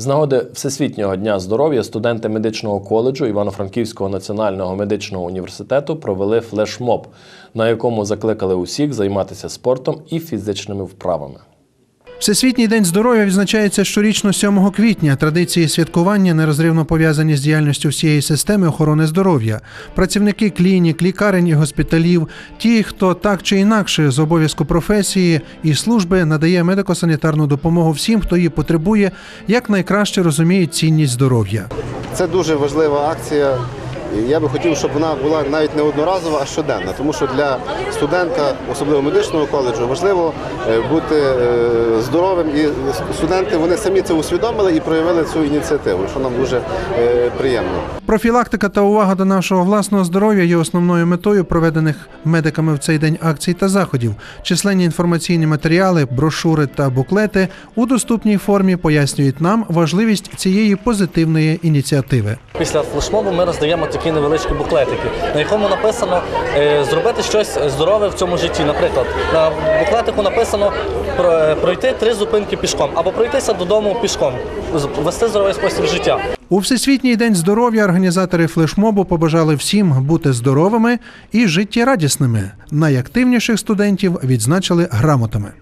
З нагоди Всесвітнього дня здоров'я студенти медичного коледжу Івано-Франківського національного медичного університету провели флешмоб, на якому закликали усіх займатися спортом і фізичними вправами. Всесвітній день здоров'я відзначається щорічно 7 квітня. Традиції святкування нерозривно пов'язані з діяльністю всієї системи охорони здоров'я. Працівники клінік, лікарень і госпіталів, ті, хто так чи інакше з обов'язку професії і служби надає медико-санітарну допомогу всім, хто її потребує, як найкраще розуміють цінність здоров'я. Це дуже важлива акція. Я би хотів, щоб вона була навіть не одноразова, а щоденна, тому що для студента, особливо медичного коледжу, важливо е, бути е, здоровим. І студенти вони самі це усвідомили і проявили цю ініціативу, що нам дуже е, приємно. Профілактика та увага до нашого власного здоров'я є основною метою проведених медиками в цей день акцій та заходів. Численні інформаційні матеріали, брошури та буклети у доступній формі пояснюють нам важливість цієї позитивної ініціативи. Після флешмобу ми роздаємо такі невеличкі буклетики, на якому написано е, зробити щось здорове в цьому житті. Наприклад, на буклетику написано про- пройти три зупинки пішком або пройтися додому пішком, вести здоровий спосіб життя. У Всесвітній день здоров'я організатори флешмобу побажали всім бути здоровими і життєрадісними. Найактивніших студентів відзначили грамотами.